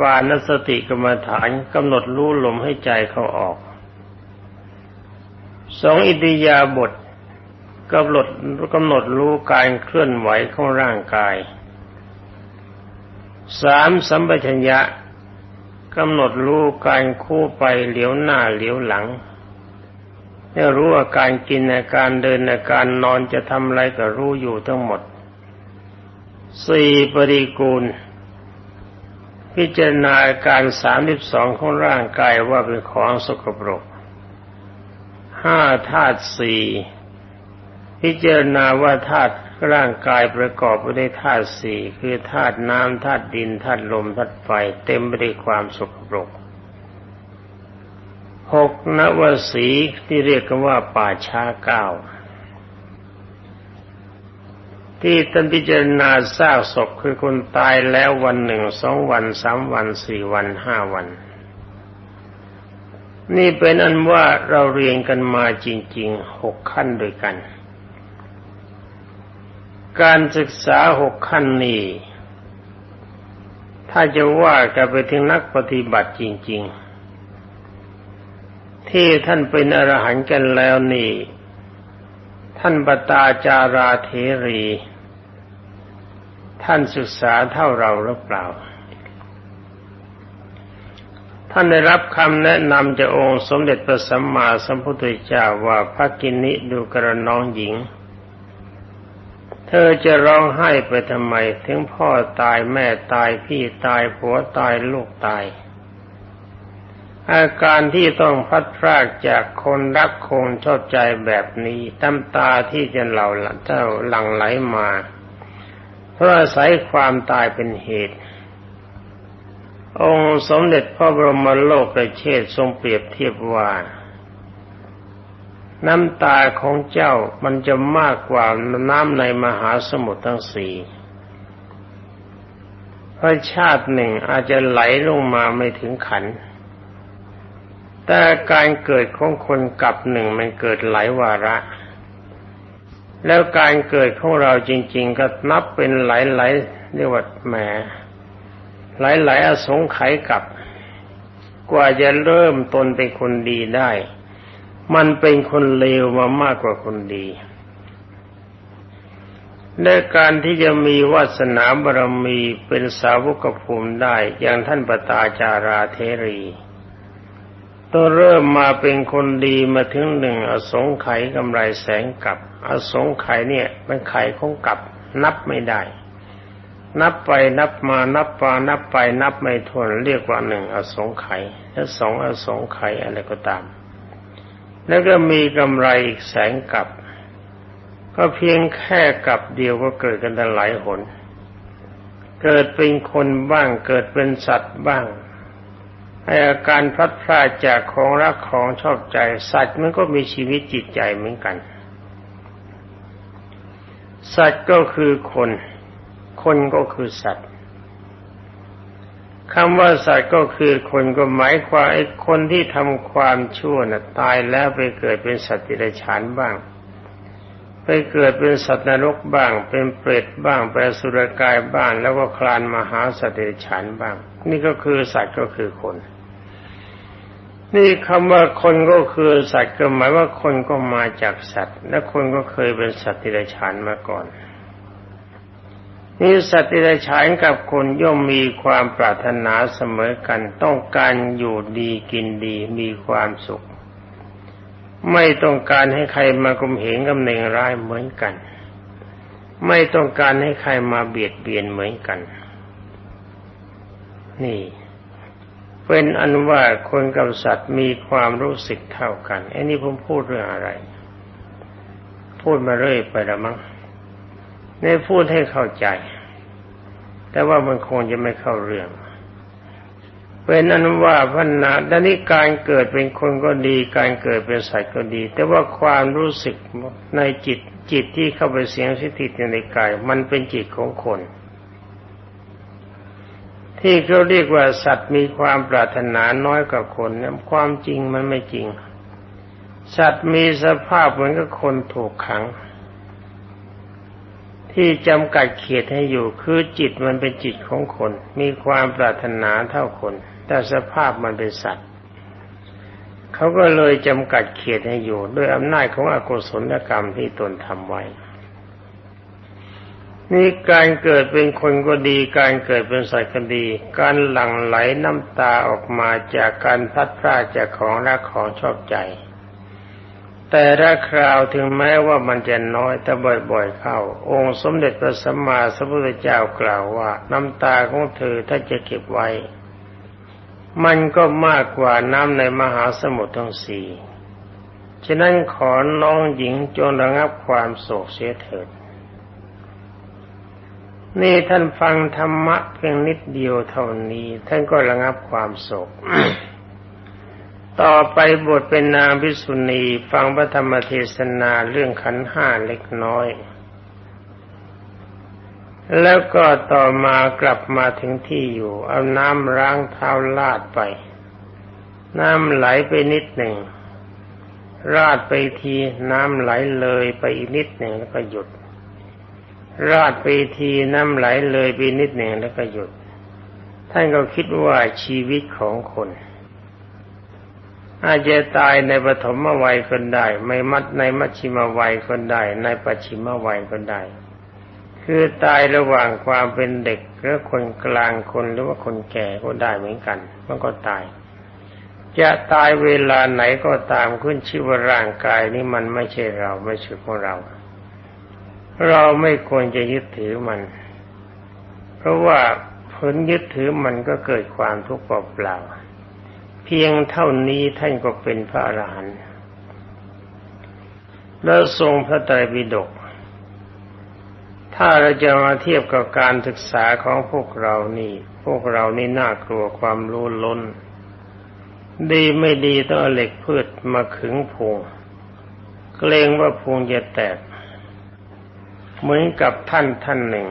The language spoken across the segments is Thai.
ปานสติกรรมฐานกำหนดรู้ลมให้ใจเข้าออก สองอิติยาบทกำหนดกำหนดรู้การเคลื่อนไหวของร่างกายสามสัมปชัญญะกำหนดรู้การคู่ไปเหลียวหน้าเหลียวหลังให้รู้อาการกินอาการเดินอาการนอนจะทำอะไรก็รู้อยู่ทั้งหมดสี่ปริกูล พิจารณาการสามสิบสองของร่างกายว่าเป็นของสกปรกห้าธาตุสี่พิจารณาว่าธาตุร่างกายประกอบไปด้วยธาตุสี่คือธาตุน้ำธาตุดินธาตุลมธาตุไฟเต็มไปด้วยความสกปรกหกนวสีที่เรียกกันว่าป่าช้าเก้า ที่ตันพิจารณาซากศพคือคนตายแล้ววันหนึ่งสองวันสามวันสี่วันห้าวัน นี่เป็นอันว่าเราเรียนกันมาจริงๆหกขั้นด้วยกัน การศึกษาหกขั้นนี้ถ้าจะว่ากันไปถึงนักปฏิบัติจริง ๆ ที่ท่านเป็นอรหันต์กันแล้วนี่ท่านปตาจาราเทรี ท่านศึกษาเท่าเราหรือเปล่า ท่านได้รับคำแนะนำจากองค์สมเด็จพระสัมมาสัมพุทธเจ้าว่าพระกินิดูกระน้องหญิง เธอจะร้องไห้ไปทำไม ถึงพ่อตายแม่ตายพี่ตายผัวตายลูกตาย อาการที่ต้องพัดพรากจากคนรักคงชอบใจแบบนี้ตั้มตาที่จะเหล่าเจ้าหลั่งไหลมา ราะอาศัยความตายเป็นเหตุ องค์สมเด็จพระบรมโลกระเชษทรงเปรียบเทียบว่า น้ำตาของเจ้ามันจะมากกว่าน้ำในมหาสมุทรทั้งสี่พราะชาติหนึ่งอาจจะไหลลงมาไม่ถึงขัน แต่การเกิดของคนกับหนึ่งมันเกิดหลายวาระ แล้วการเกิดของเราจริง ๆ ก็นับเป็นหลายๆเรียกว่าแหมหลาย ๆ อสงไขยกับ กว่าจะเริ่มตนเป็นคนดีได้ มันเป็นคนเลวมามากกว่าคนดีในการที่จะมีวาสนาบารมีเป็นสาวกภูมิได้ อย่างท่านปตาจาราเทรี ตัวเริ่มมาเป็นคนดีมาถึงหนึ่งอสงไขยกำไรแสงกับ อสงไขยเนี่ยมันไขของกับ นับไม่ได้ นับไปนับมานับปานับไปนับไม่ถ้วนเรียกว่าหนึ่งอสงไขยและสองอสงไขยอะไรก็ตาม แล้วก็มีกำไรอีกแสงกับ ก็เพียงแค่กับเดียวก็เกิดกันหลายหน เกิดเป็นคนบ้างเกิดเป็นสัตว์บ้าง อาการพลัดพรากจากของรักของชอบใจ สัตว์มันก็มีชีวิตจิตใจเหมือนกัน สัตว์ก็คือคน คนก็คือสัตว์คำว่าสัตว์ก็คือคนก็หมายความไอ้คนที่ทำความชั่วน่ะตายแล้วไปเกิดเป็นสัตว์ติรฉานบ้าง ไปเกิดเป็นสัตว์นรกบ้าง เป็นเปรตบ้างเป็นสุรกายบ้าง แล้วก็คลานมาหาสัตว์ติรฉานบ้าง นี่ก็คือสัตว์ก็คือคน นี่คำว่าคนก็คือสัตว์ก็หมายว่าคนก็มาจากสัตว์ และคนก็เคยเป็นสัตว์ติรฉานมาก่อน นี่สัตว์ที่ได้ฉายกับคนย่อมมีความปรารถนาเสมอกัน ต้องการอยู่ดีกินดีมีความสุข ไม่ต้องการให้ใครมากลมเหงกำเนงร้ายเหมือนกัน ไม่ต้องการให้ใครมาเบียดเบียนเหมือนกัน นี่ เป็นอันว่าคนกับสัตว์มีความรู้สึกเท่ากันไอ้นี่ผมพูดเรื่องอะไร พูดมาเรื่อยไปล้วมั้งในพูดให้เข้าใจ แต่ว่ามันคงจะไม่เข้าเรื่อง เป็นอนุว่าพันนาดันี้การเกิดเป็นคนก็ดี การเกิดเป็นสัตว์ก็ดี แต่ว่าความรู้สึกในจิตจิตที่เข้าไปเสียงสถิตในกาย มันเป็นจิตของคน ที่เขาเรียกว่าสัตว์มีความปรารถนาน้อยกว่าคนเนี่ยความจริงมันไม่จริง สัตว์มีสภาพเหมือนกับคนถูกขัง ที่จำกัดเขตให้อยู่คือจิตมันเป็นจิตของคน มีความปรารถนาเท่าคน แต่สภาพมันเป็นสัตว์เขาก็เลยจำกัดเขตให้อยู่ ด้วยอำนาจของอกุศลกรรมที่ตนทำไว้ นี่การเกิดเป็นคนก็ดี การเกิดเป็นสัตว์ก็ดี การหลั่งไหลน้ำตาออกมาจากการพัดพลาดจากของรักของชอบใจ แต่ละคราวถึงแม้ว่ามันจะน้อยแต่บ่อย ๆ เข้า องค์สมเด็จพระสัมมาสัมพุทธเจ้ากล่าวว่า น้ำตาของเธอถ้าจะเก็บไว้ มันก็มากกว่าน้ำในมหาสมุทรทั้งสี่ฉะนั้นขอน้องหญิงจงระงับความโศกเสียเถิด นี่ท่านฟังธรรมะเพียงนิดเดียวเท่านี้ ท่านก็ระงับความโศก ต่อไปบทเป็นนางพิสุณี ฟังพระธรรมเทศนาเรื่องขันห้าเล็กน้อย แล้วก็ต่อมากลับมาถึงที่อยู่ เอาน้ำล้างเท้าลาดไป น้ำไหลไปนิดหนึ่งราดไปทีน้ำไหลเลยไปอีกนิดหนึ่งแล้วก็หยุด ราดไปทีน้ำไหลเลยไปนิดหนึ่งแล้วก็หยุด ท่านก็คิดว่าชีวิตของคน อาจจะตายในปฐมวัยคนได้ ไม่มัดในมัชชิมวัยคนได้ ในปัจฉิมวัยคนได้ คือตายระหว่างความเป็นเด็กหรือคนกลางคนหรือว่าคนแก่ก็ได้เหมือนกัน มันก็ตาย จะตายเวลาไหนก็ตามขึ้นชื่อว่าร่างกายนี้มันไม่ใช่เราไม่ใช่ของเรา เราไม่ควรจะยึดถือมัน เพราะว่าผลยึดถือมันก็เกิดความทุกข์เปล่าๆเพียงเท่านี้ท่านก็เป็นพระอรหันต์แล้วทรงพระไตรปิฎกถ้าเราจะมาเทียบกับการศึกษาของพวกเรานี่ พวกเรานี่น่ากลัวความรู้ล้น ดีไม่ดีต้องเอาเหล็กพืชมาขึงพุงเกรงว่าพุงจะแตก เหมือนกับท่านท่านหนึ่ง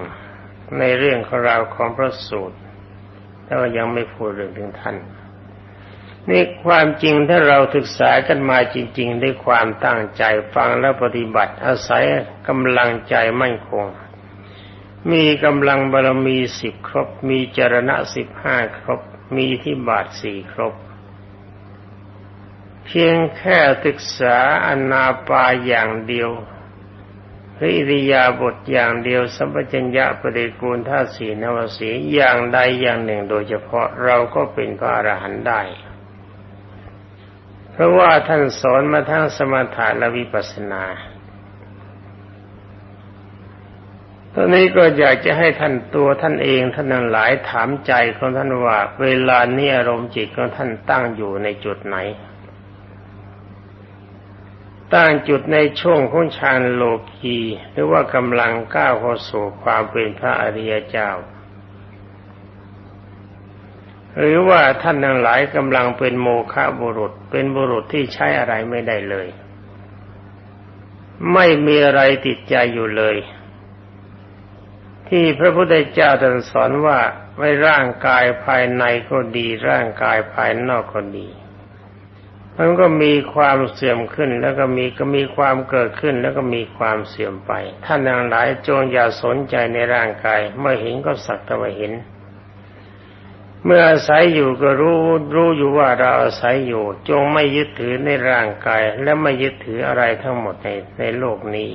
ในเรื่องของราวของพระสูตรแต่ว่ายังไม่พูดเรื่องถึงท่าน นี่ความจริงถ้าเราศึกษากันมาจริง ๆ ด้วยความตั้งใจฟังและปฏิบัติอาศัยกำลังใจมั่นคง มีกำลังบารมีสิบครบ มีจรณะสิบห้าครบ มีที่บาทสี่ครบ เพียงแค่ศึกษาอนาปาอย่างเดียว หรืออิริยาบถอย่างเดียวสัมปชัญญะปฏิกูลธาตุสีนวสีอย่างใดอย่างหนึ่งโดยเฉพาะเราก็เป็นพระอรหันต์ได้ เพราะว่าท่านสอนมาทั้งสมถะและวิปัสสนาตอนนี้ก็อยากจะให้ท่านตัวท่านเองท่านนั้นหลายถามใจของท่านว่า เวลานี้อารมณ์จิตของท่านตั้งอยู่ในจุดไหน ตั้งจุดในช่วงของฌานโลกีหรือว่ากำลังก้าวเข้าสู่ความเป็นพระอริยเจ้า หรือว่าท่านทั้งหลายกำลังเป็นโมฆะบุรุษ เป็นบุรุษที่ใช้อะไรไม่ได้เลย ไม่มีอะไรติดใจอยู่เลย ที่พระพุทธเจ้าตรัสสอนว่าไม่ร่างกายภายในก็ดี ร่างกายภายนอกก็ดี มันก็มีความเสื่อมขึ้น แล้วก็มีก็มีความเกิดขึ้น แล้วก็มีความเสื่อมไป ท่านทั้งหลายจงอย่าสนใจในร่างกาย เมื่อเห็นก็สักแต่ว่าเห็น เมื่ออาศัยอยู่ก็รู้รู้อยู่ว่าเราอาศัยอยู่ จงไม่ยึดถือในร่างกาย และไม่ยึดถืออะไรทั้งหมดในในโลกนี้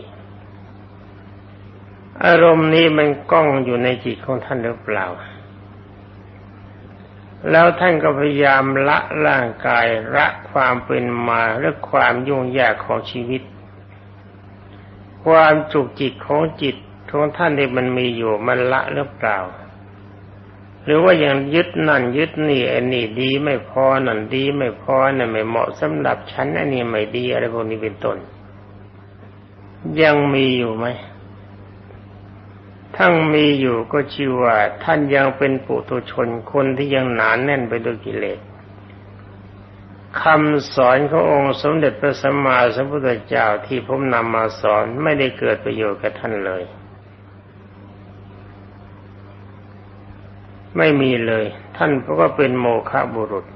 อารมณ์นี้มันก้องอยู่ในจิตของท่านหรือเปล่า แล้วท่านก็พยายามละร่างกายละความเป็นมาและความยุ่งยากของชีวิต ความจุกจิตของจิตของท่านที่มันมีอยู่มันละหรือเปล่า หรือว่ายังยึดนั่นยึดนี่ไอ้นี่ดีไม่พอนั่นดีไม่พอนั่นไม่เหมาะสำหรับฉันอันนี้ไม่ดีอะไรพวกนี้เป็นต้นยังมีอยู่ไหม ทั้งมีอยู่ก็ชื่อว่าท่านยังเป็นปุถุชนคนที่ยังหนานแน่นไปด้วยกิเลสคำสอนขององค์สมเด็จพระสัมมาสัมพุทธเจ้าที่ผมนำมาสอนไม่ได้เกิดประโยชน์กับท่านเลย ไม่มีเลย ท่านก็เป็นโมฆะบุรุษ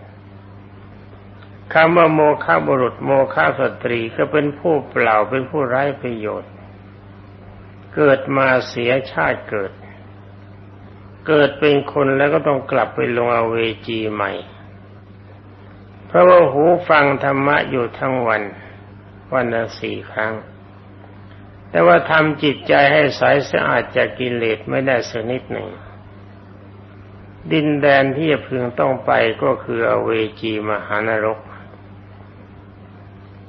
คำว่าโมฆะบุรุษ โมฆะสตรีก็เป็นผู้เปล่าเป็นผู้ไร้ประโยชน์ เกิดมาเสียชาติเกิด เกิดเป็นคนแล้วก็ต้องกลับไปลงอเวจีใหม่ เพราะว่าหูฟังธรรมะอยู่ทั้งวัน วันละสี่ครั้ง แต่ว่าทำจิตใจให้ใสสะอาดจากกิเลสไม่ได้สักนิดหนึ่ง ดินแดนที่จะพึงต้องไปก็คืออเวจีมหานรก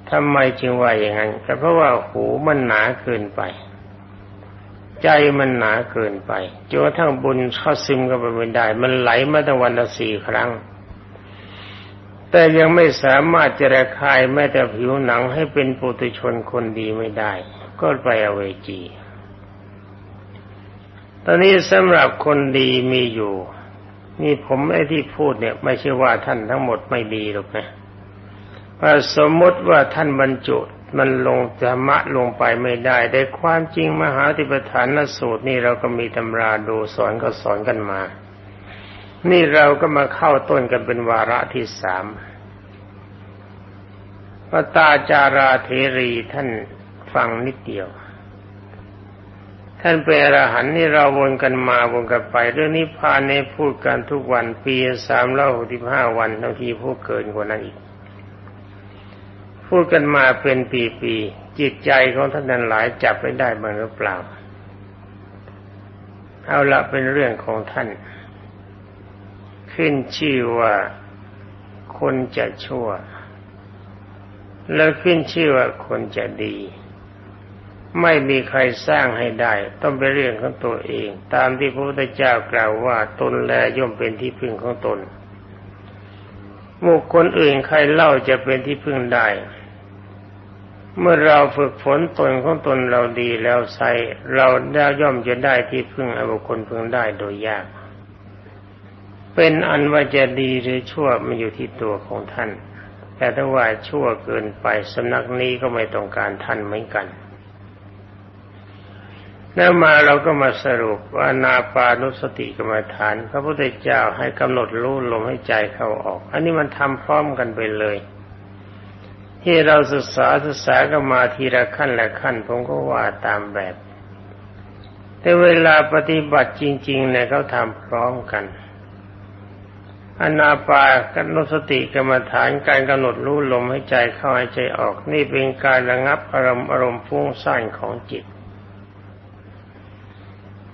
ทำไมจึงว่าอย่างนั้นก็เพราะว่าหูมันหนาเกินไป ใจมันหนาเกินไปจนกระทั่งบุญเข้าซึมกันไปไม่ได้ มันไหลมาตั้งวันละสี่ครั้ง แต่ยังไม่สามารถจะระคายแม้แต่ผิวหนังให้เป็นปุถุชนคนดีไม่ได้ ก็ไปอเวจี ตอนนี้สำหรับคนดีมีอยู่ นี่ผมไอ้ที่พูดเนี่ย ไม่ใช่ว่าท่านทั้งหมดไม่ดีหรอกนะว่าสมมติว่าท่านบรรจุ มันลงธรรมะลงไปไม่ได้ แต่ความจริงมหาติปฐานสูตรนี่เราก็มีตำราดูสอนก็สอนกันมา นี่เราก็มาเข้าต้นกันเป็นวาระที่สามพระตาจาราเทรีท่านฟังนิดเดียว ท่านเป็นอรหันต์นี่เราวนกันมาวนกันไป เรื่องนี้พานในพูดกันทุกวันปีสามร้อยหกสิบห้าวันบางทีพูดเกินกว่านั้นอีก พูดกันมาเป็นปีๆจิตใจของท่านนั้นหลายจับไม่ได้บ้างหรือเปล่า เอาละเป็นเรื่องของท่าน ขึ้นชื่อว่าคนจะชั่ว แล้วขึ้นชื่อว่าคนจะดี ไม่มีใครสร้างให้ได้ ต้องเป็นเรื่องของตัวเอง ตามที่พระพุทธเจ้ากล่าวว่าตนแลย่อมเป็นที่พึ่งของตนบุคคลอื่นใครเล่าจะเป็นที่พึ่งได้ เมื่อเราฝึกฝนตนของตนเราดีแล้วใส่เราได้ย่อมจะได้ที่พึ่งอบุคคลพึงได้โดยยาก เป็นอันว่าจะดีหรือชั่วมันอยู่ที่ตัวของท่าน แต่ถ้าว่าชั่วเกินไปสำนักนี้ก็ไม่ต้องการท่านเหมือนกัน แล้วมาเราก็มาสรุปว่านาปานุสติกรรมฐาน พระพุทธเจ้าให้กำหนดรู้ลมให้ใจเข้าออก อันนี้มันทำพร้อมกันไปเลย ที่เราศึกษาศึกษากันมาทีละขั้นละขั้น ผมก็ว่าตามแบบ แต่เวลาปฏิบัติจริง ๆ เนี่ยเขาทำพร้อมกันอนาปากนุสติกรรมฐานการกำหนดรู้ลมให้ใจเข้าให้ใจออก นี่เป็นการระงับอารมณ์อารมณ์ฟุ้งซ่านของจิต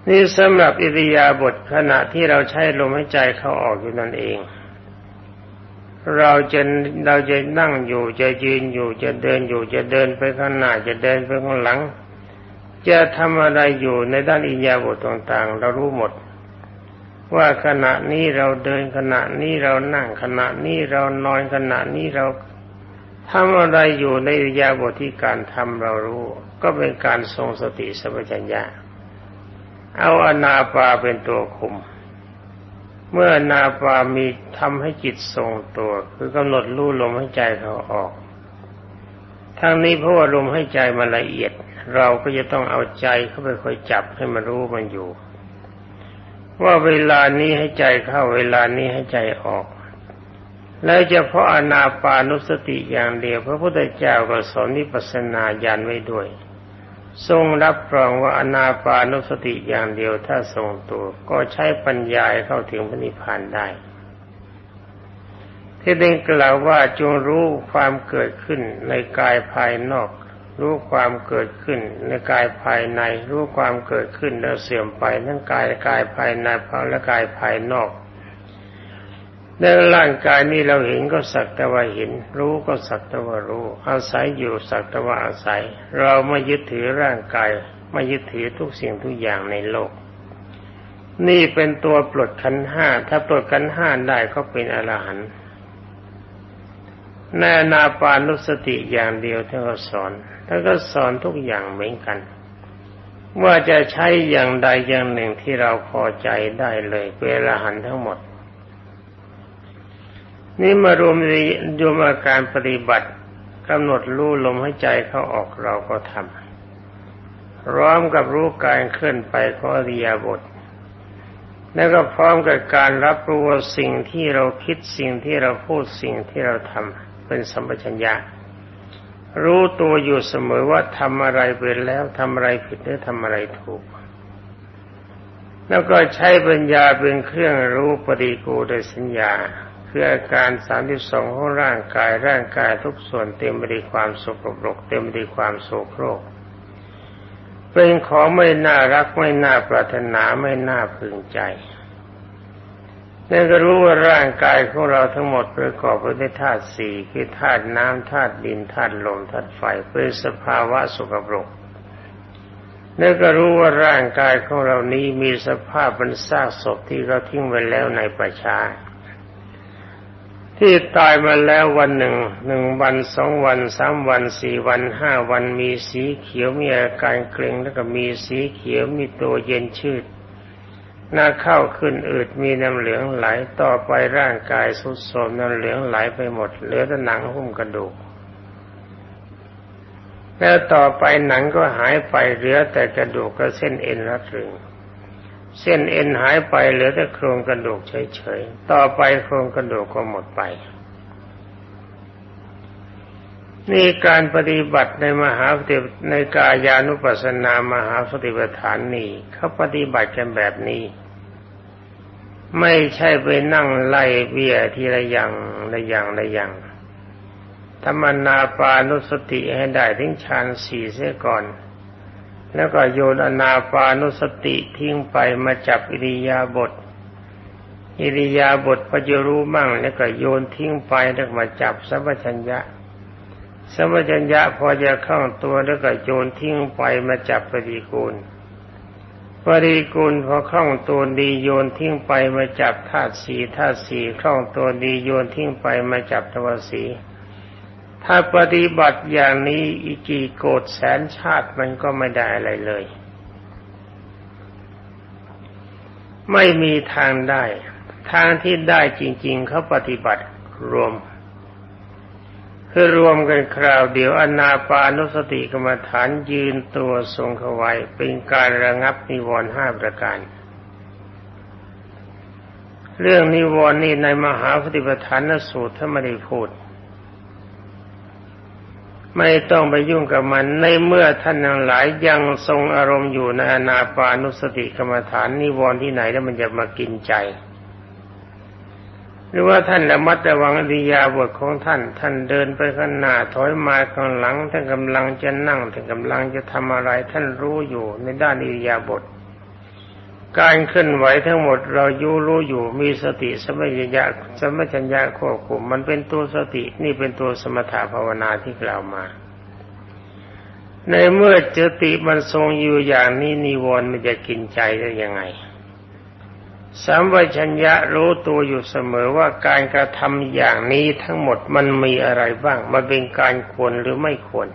นี่สำหรับอิริยาบถขณะที่เราใช้ลมให้ใจเข้าออกอยู่นั่นเอง เราจะเราจะนั่งอยู่จะยืนอยู่จะเดินอยู่จะเดินไปข้างหน้าจะเดินไปข้างหลัง จะทำอะไรอยู่ในด้านอิยาบทต่างๆ เรารู้หมด ว่าขณะนี้เราเดินขณะนี้เรานั่งขณะนี้เรานอนขณะนี้เราทำอะไรอยู่ในอิยาบทที่การทำเรารู้ ก็เป็นการทรงสติสัมปชัญญะเอาอนาปาเป็นตัวคุม เมื่อนาปามีทำให้จิตทรงตัว คือกำหนดรู้ลมให้ใจเขาออก ทั้งนี้เพราะว่าลมให้ใจมันละเอียด เราก็จะต้องเอาใจเข้าไปคอยจับให้มันรู้มันอยู่ ว่าเวลานี้ให้ใจเข้าเวลานี้ให้ใจออก แล้วเฉพาะอนาปานุสติอย่างเดียว พระพุทธเจ้าก็สอนนิพพานาญาณไว้ด้วย ทรงรับรองว่าอนาปานุสติอย่างเดียวถ้าทรงตัว ก็ใช้ปัญญาเข้าถึงพระนิพพานได้ ที่ได้กล่าวว่าจงรู้ความเกิดขึ้นในกายภายนอก รู้ความเกิดขึ้นในกายภายใน รู้ความเกิดขึ้นแล้วเสื่อมไปทั้งกายกายภายในและกายภายนอก ในร่างกายนี้เราเห็นก็สักแต่ว่าเห็น รู้ก็สักแต่ว่ารู้ อาศัยอยู่สักแต่ว่าอาศัย เราไม่ยึดถือร่างกาย ไม่ยึดถือทุกสิ่งทุกอย่างในโลก นี่เป็นตัวปลดขันห้า ถ้าปลดขันห้าได้ก็เป็นอรหันต์ในนาปานุสติอย่างเดียวท่านก็สอนท่านก็สอนทุกอย่างเหมือนกันว่าจะใช้อย่างใดอย่างหนึ่งที่เราพอใจได้เลยเป็นอรหันต์ทั้งหมด นี่มารวมรวมอาการปฏิบัติกำหนดรู้ลมให้ใจเข้าออกเราก็ทำพร้อมกับรู้การเคลื่อนไปของอริยบท แล้วก็พร้อมกับการรับรู้สิ่งที่เราคิดสิ่งที่เราพูดสิ่งที่เราทำเป็นสัมปชัญญะรู้ตัวอยู่เสมอว่าทำอะไรไปแล้วทำอะไรผิดหรือทำอะไรถูก แล้วก็ใช้ปัญญาเป็นเครื่องรู้ปฏิกูลสัญญา คืออาการสามที่สองของร่างกายร่างกายทุกส่วนเต็มไปด้วยความสกปรก เต็มไปด้วยความโศกโรคเป็นของไม่น่ารักไม่น่าปรารถนาไม่น่าพึงใจนั่นก็รู้ว่าร่างกายของเราทั้งหมดประกอบไปด้วยธาตุสี่คือธาตุน้ำธาตุดินธาตุลมธาตุไฟเป็นสภาวะสกปรกนั่นก็รู้ว่าร่างกายของเรานี้มีสภาพเป็นซากศพที่เราทิ้งไว้แล้วในประชา ที่ตายมาแล้ววันหนึ่งหนึ่งวันสองวันสามวันสี่วันห้าวันมีสีเขียวมีอาการเกร็งแล้วก็มีสีเขียวมีตัวเย็นชืดหน้าเข้าขึ้นอืดมีน้ำเหลืองไหลต่อไปร่างกายสุดโทรมน้ำเหลืองไหลไปหมด เหลือแต่หนังหุ้มกระดูก แล้วต่อไปหนังก็หายไปเหลือแต่กระดูกกับเส้นเอ็นรัดรึง เส้นเอ็นหายไปเหลือแต่โครงกระดูกเฉยๆ ต่อไปโครงกระดูกก็หมดไป นี่การปฏิบัติในมหาปฏิในกายานุปัสสนามหาสติปัฏฐานนี่เขาปฏิบัติกันแบบนี้ ไม่ใช่ไปนั่งไล่เบี้ยทีละอย่างละอย่างละอย่างธรรมนาปานุสติให้ได้ถึงฌานสี่เสียก่อน แล้วก็โยนอนาปานุสติทิ้งไปมาจับอิริยาบถอิริยาบถพอจะรู้มั่ง แล้วก็โยนทิ้งไปแล้วมาจับสัมปชัญญะสัมปชัญญะพอจะเข้าตัวแล้วก็โยนทิ้งไปมาจับปฏิกูลปฏิกูลพอคล่องตัวดีโยนทิ้งไปมาจับธาตุสีธาตุสีคล่องตัวดีโยนทิ้งไปมาจับทวสี ถ้าปฏิบัติอย่างนี้อีกกี่โกดแสนชาติมันก็ไม่ได้อะไรเลย ไม่มีทางได้ ทางที่ได้จริง ๆเขาปฏิบัติรวมคือรวมกันคราวเดียวอนาปานุสติกรรมฐานยืนตัวทรงเขาไว้เป็นการระงับนิวรณ์ห้าประการ เรื่องนิวรณ์นี่ในมหาปฏิปทานสูตรถ้าไม่ได้พูด ไม่ต้องไปยุ่งกับมัน ในเมื่อท่านทั้งหลายยังทรงอารมณ์อยู่ในอนาปานุสติกรรมฐานนิวรณ์ที่ไหนแล้วมันจะมากินใจ หรือว่าท่านระมัดระวังอริยาบทของท่าน ท่านเดินไปข้างหน้าถอยมาข้างหลังท่านกำลังจะนั่งท่านกำลังจะทำอะไร ท่านรู้อยู่ในด้านอริยาบท การเคลื่อนไหวทั้งหมดเรายูรู้อยู่มีสติสมัญญาสมัญญาควบคุมมันเป็นตัวสตินี่เป็นตัวสมถะภาวนาที่กล่าวมา ในเมื่อจติมันทรงอยู่อย่างนี้นิวรณ์มันจะกินใจได้ยังไงสัมปชัญญะรู้ตัวอยู่เสมอว่าการกระทำอย่างนี้ทั้งหมดมันมีอะไรบ้าง มันเป็นการควรหรือไม่ควร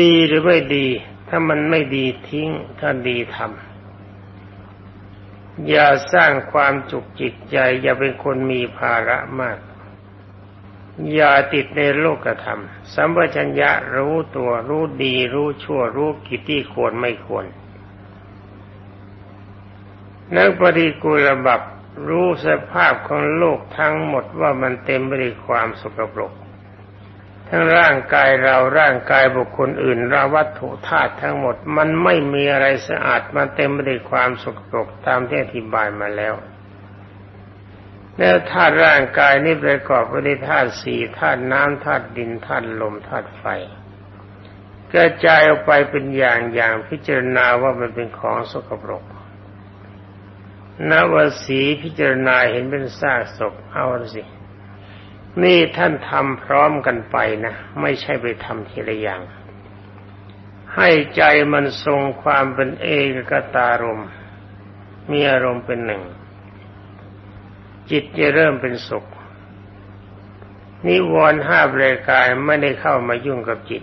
ดีหรือไม่ดี ถ้ามันไม่ดีทิ้ง ถ้าดีทำอย่าสร้างความจุกจิตใจ อย่าเป็นคนมีภาระมาก อย่าติดในโลกธรรมสัมปชัญญะรู้ตัวรู้ดี รู้ชั่ว รู้กิจที่ควรไม่ควรนักปฏิกูลบับรู้สภาพของโลกทั้งหมดว่ามันเต็มไปด้วยความสกปรก ทั้งร่างกายเราร่างกายบุคคลอื่นราวัตถุธาตุทั้งหมด มันไม่มีอะไรสะอาดมันเต็มไปด้วยความสกปรกตามที่อธิบายมาแล้ว แล้วธาตุร่างกายนี้ประกอบไปด้วยธาตุสี่ธาตุน้ำธาตุดินธาตุลมธาตุไฟกระจายออกไปเป็นอย่างอย่างพิจารณาว่ามันเป็นของสกปรกนวสีพิจารณาเห็นเป็นซากศพเอาสิ นี่ท่านทำพร้อมกันไปนะ ไม่ใช่ไปทำทีละอย่าง ให้ใจมันทรงความเป็นเอกกตารมมีอารมณ์เป็นหนึ่ง จิตจะเริ่มเป็นสุข นิวรณ์ห้าบริการไม่ได้เข้ามายุ่งกับจิต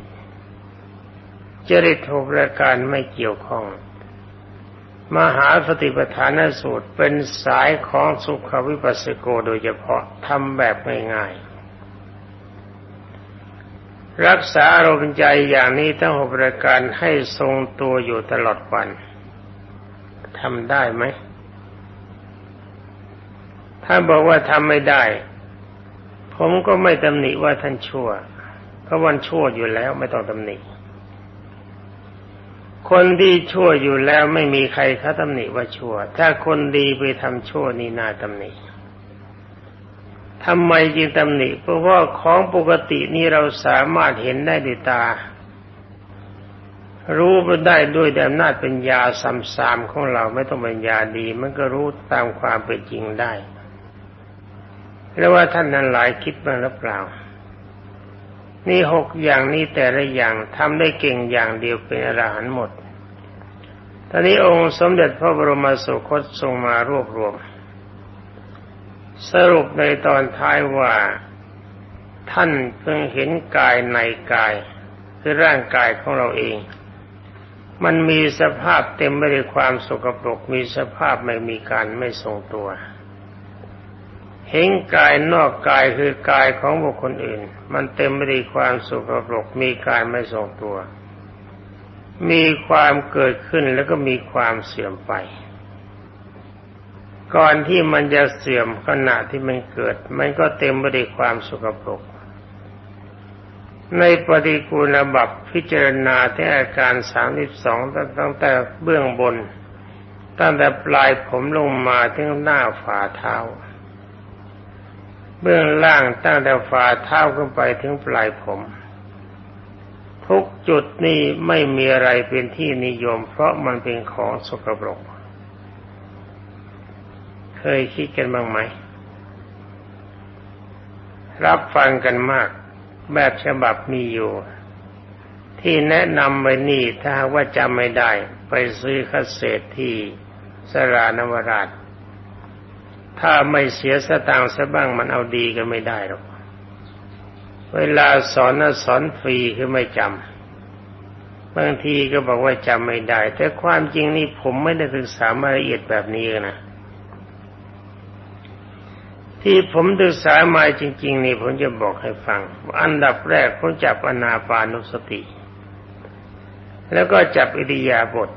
จริตหกรายการไม่เกี่ยวข้อง มหาสติปัฏฐานสูตรเป็นสายของสุขวิปัสสโกโดยเฉพาะทำแบบง่ายๆ รักษาอารมณ์ใจอย่างนี้ทั้งหกประการให้ทรงตัวอยู่ตลอดวันทำได้ไหม ถ้าบอกว่าทำไม่ได้ ผมก็ไม่ตำหนิว่าท่านชั่วเพราะวันชั่วอยู่แล้วไม่ต้องตำหนิ คนที่ชั่วอยู่แล้วไม่มีใครเขาตำหนิว่าชั่ว ถ้าคนดีไปทำชั่วนี่น่าตำหนิทำไมจึงตำหนิ เพราะว่าของปกตินี้เราสามารถเห็นได้ด้วยตา รู้ไปได้ด้วยแต่อำนาจป็นยาสำสามของเราไม่ต้องป็นยาดี มันก็รู้ตามความเป็นจริงได้ แล้วว่าท่านนั้นหลายคิดบ้าหรือเปล่า นี่หกอย่างนี้แต่ละอย่างทำได้เก่งอย่างเดียวเป็นอรหันต์หมดตอนนี้องค์สมเด็จพระบรมสุคตทรงมารวบรวม สรุปในตอนท้ายว่าท่านเพิ่งเห็นกายในกาย คือร่างกายของเราเอง มันมีสภาพเต็มไปด้วยความสกปรกมีสภาพไม่มีการไม่ทรงตัว เห็นกายนอกกายคือกายของบุคคลอื่น มันเต็มไปด้วยความสกปรกมีการไม่ทรงตัว มีความเกิดขึ้นแล้วก็มีความเสื่อมไป ก่อนที่มันจะเสื่อมขณะที่มันเกิด มันก็เต็มไปด้วยความสกปรกในปฏิกูลบับพิจารณาที่อาการสามสิบสองตั้งแต่เบื้องบน ตั้งแต่ปลายผมลงมาถึงหน้าฝ่าเท้า เบื้องล่างตั้งแต่ฝ่าเท้าขึ้นไปถึงปลายผม ทุกจุดนี้ไม่มีอะไรเป็นที่นิยม เพราะมันเป็นของสกปรก เคยคิดกันบ้างไหม รับฟังกันมาก แบบฉบับมีอยู่ ที่แนะนำไว้นี่ถ้าว่าจำไม่ได้ ไปซื้อคัสเศษที่สรานวราช ถ้าไม่เสียสตางค์ซะบ้างมันเอาดีก็ไม่ได้หรอก เวลาสอนน่ะสอนฟรีคือไม่จำบางทีก็บอกว่าจำไม่ได้ แต่ความจริงนี่ผมไม่ได้ศึกษามารละเอียดแบบนี้นะที่ผมศึกษามาจริง ๆ นี่ผมจะบอกให้ฟัง อันดับแรกผมจับอนาปานุสติ แล้วก็จับอิริยาบถ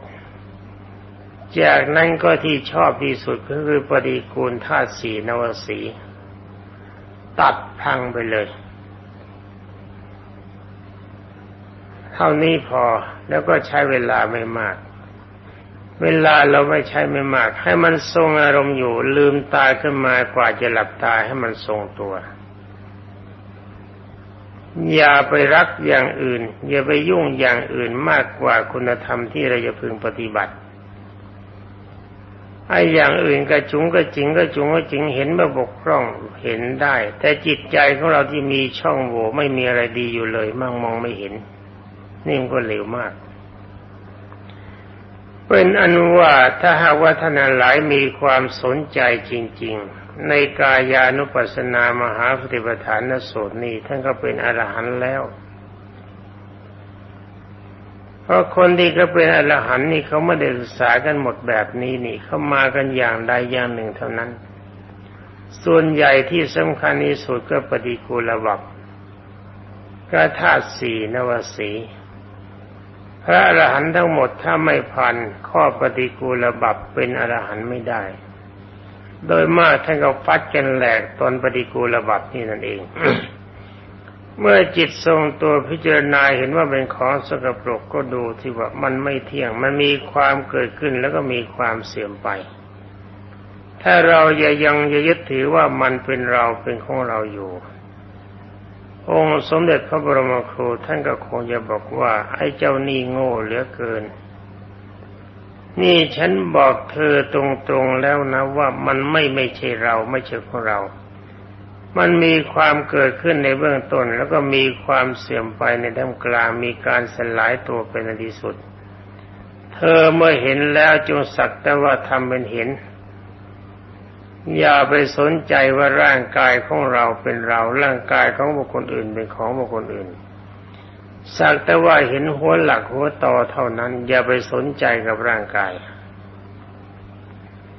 จากนั้นก็ที่ชอบที่สุดก็คือปฏิกูลธาตุสีนวสี ตัดพังไปเลย เท่านี้พอแล้วก็ใช้เวลาไม่มาก เวลาเราไม่ใช้ไม่มาก ให้มันทรงอารมณ์อยู่ ลืมตาขึ้นมากว่าจะหลับตาให้มันทรงตัว อย่าไปรักอย่างอื่น อย่าไปยุ่งอย่างอื่นมากกว่าคุณธรรมที่เราจะพึงปฏิบัติ ไอ้อย่างอื่นกระจุงกระจิงกระจุงกระจิงเห็นมาบกพร่องเห็นได้ แต่จิตใจของเราที่มีช่องโหว่ไม่มีอะไรดีอยู่เลยมั่งมองไม่เห็น นี่มันก็เหลวมาก เป็นอนุว่าถ้าหากว่าท่านหลายมีความสนใจจริง ๆ ในกายานุปัสสนามหาปฏิปทานสูตรนี้ท่านก็เป็นอรหันต์แล้ว เพราะคนที่เขาเป็นอรหันต์นี่เขาไม่ได้ศึกษากันหมดแบบนี้นี่เขามากันอย่างใดอย่างหนึ่งเท่านั้น ส่วนใหญ่ที่สำคัญที่สุดก็ปฏิกูลวับกระธาตุสีนวสีพระอรหันต์ทั้งหมดถ้าไม่ผ่านข้อปฏิกูลบับเป็นอรหันต์ไม่ได้ โดยมากท่านก็ฟัดกันแหลกตอนปฏิกูลบับนี่นั่นเอง เมื่อจิตทรงตัวพิจารณาเห็นว่าเป็นของสกปรกก็ดูที่ว่ามันไม่เที่ยง มันมีความเกิดขึ้นแล้วก็มีความเสื่อมไป ถ้าเราอยังยังยึดถือว่ามันเป็นเราเป็นของเราอยู่ องค์สมเด็จพระบรมครูท่านก็คงจะบอกว่า ไอ้เจ้านี่โง่เหลือเกิน นี่ฉันบอกเธอตรงๆแล้วนะว่ามันไม่ไม่ใช่เราไม่ใช่ของเรา มันมีความเกิดขึ้นในเบื้องต้น แล้วก็มีความเสื่อมไปในท่ามกลางมีการสลายตัวเป็นในที่สุด เธอเมื่อเห็นแล้วจงสักแต่ว่าทำเป็นเห็น อย่าไปสนใจว่าร่างกายของเราเป็นเราร่างกายของบุคคลอื่นเป็นของบุคคลอื่นสักแต่ว่าเห็นหัวหลักหัวต่อเท่านั้น อย่าไปสนใจกับร่างกาย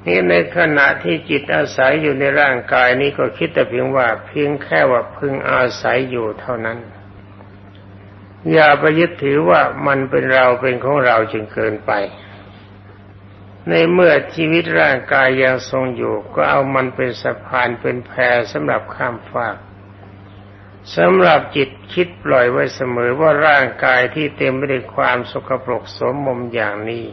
นี่ในขณะที่จิตอาศัยอยู่ในร่างกายนี้ก็คิดแต่เพียงว่าเพียงแค่ว่าพึงอาศัยอยู่เท่านั้น อย่าไปยึดถือว่ามันเป็นเราเป็นของเราจึงเกินไป ในเมื่อชีวิตร่างกายยังทรงอยู่ ก็เอามันเป็นสะพานเป็นแพสำหรับข้ามฟากสำหรับจิตคิดปล่อยไว้เสมอว่าร่างกายที่เต็มไปด้วยความสกปรกสมมมอย่างนี้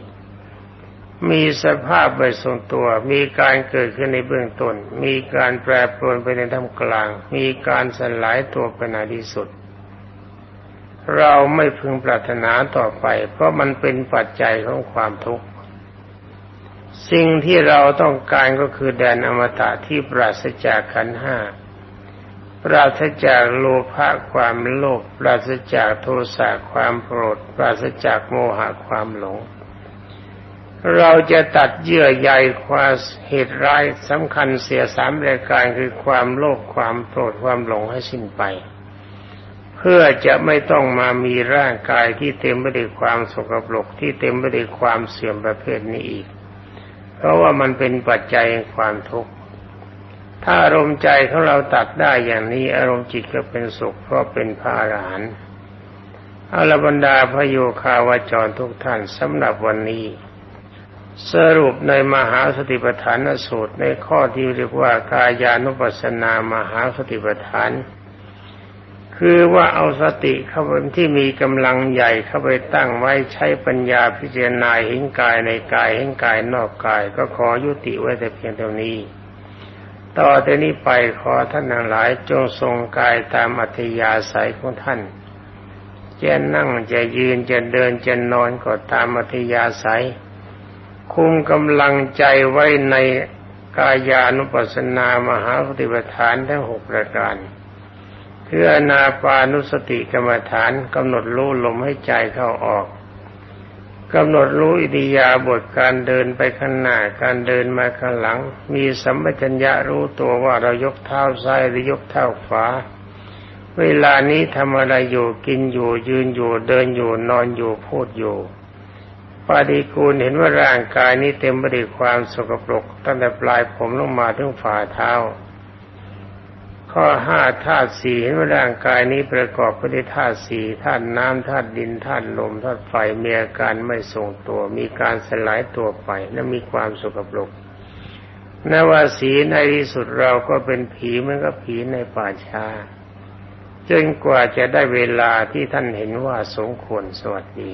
มีสภาพไปทรงตัว มีการเกิดขึ้นในเบื้องต้น มีการแปรปรวนไปในท่ามกลาง มีการสลายตัวไปในที่สุด เราไม่พึงปรารถนาต่อไป เพราะมันเป็นปัจจัยของความทุกข์ สิ่งที่เราต้องการก็คือแดนอมตะที่ปราศจากขันห้า ปราศจากโลภะความโลภ ปราศจากโทสะความโกรธ ปราศจากโมหะความหลง เราจะตัดเยื่อใยความเหตุร้ายสำคัญเสียสามรายการคือความโลภความโกรธความหลงให้สิ้นไป เพื่อจะไม่ต้องมามีร่างกายที่เต็มไปด้วยความสกปรกที่เต็มไปด้วยความเสื่อมประเภทนี้อีก เพราะว่ามันเป็นปัจจัยแห่งความทุกข์ถ้าอารมณ์ใจของเราตัดได้อย่างนี้อารมณ์จิตก็เป็นสุขเพราะเป็นพระอรหันต์อรบรรดาพระโยคาวาจรทุกท่านสำหรับวันนี้ สรุปในมหาสติปัฏฐานสูตรในข้อที่เรียกว่ากายานุปัสสนามหาสติปัฏฐาน คือว่าเอาสติเข้าไปที่มีกำลังใหญ่เข้าไปตั้งไว้ใช้ปัญญาพิจารณาเห็นกายในกายเห็นกายนอกกาย ก็ขอยุติไว้แต่เพียงเท่านี้ ต่อแต่นี้ไปขอท่านทั้งหลายจงทรงกายตามอัธยาศัยของท่านจะนั่งจะยืนจะเดินจะนอนก็ตามอัธยาศัย คุมกำลังใจไว้ในกายานุปัสสนามหาปฏิปทานทั้งหกประการคืออนาปานุสติกรรมฐานกำหนดรู้ลมให้ใจเข้าออกกำหนดรู้อิริยาบถการเดินไปข้างหน้าการเดินมาข้างหลัง มีสัมปชัญญะรู้ตัวว่าเรายกเท้าซ้ายหรือยกเท้าขวาเวลานี้ทำอะไรอยู่กินอยู่ยืนอยู่เดินอยู่นอนอยู่พูดอยู่ ปาฏิกูลเห็นว่าร่างกายนี้เต็มไปด้วยความสกปรกตั้งแต่ปลายผมลงมาถึงฝ่าเท้า ข้อห้าธาตุสี่เห็นว่าร่างกายนี้ประกอบไปด้วยธาตุสี่ธาตุน้ำธาตุดินธาตุลมธาตุไฟมีอาการไม่ทรงตัว มีการสลายตัวไปและมีความสกปรกนว่าสีในที่สุดเราก็เป็นผีเหมือนกับผีในป่าช้าจนกว่าจะได้เวลาที่ท่านเห็นว่าสมควรสวัสดี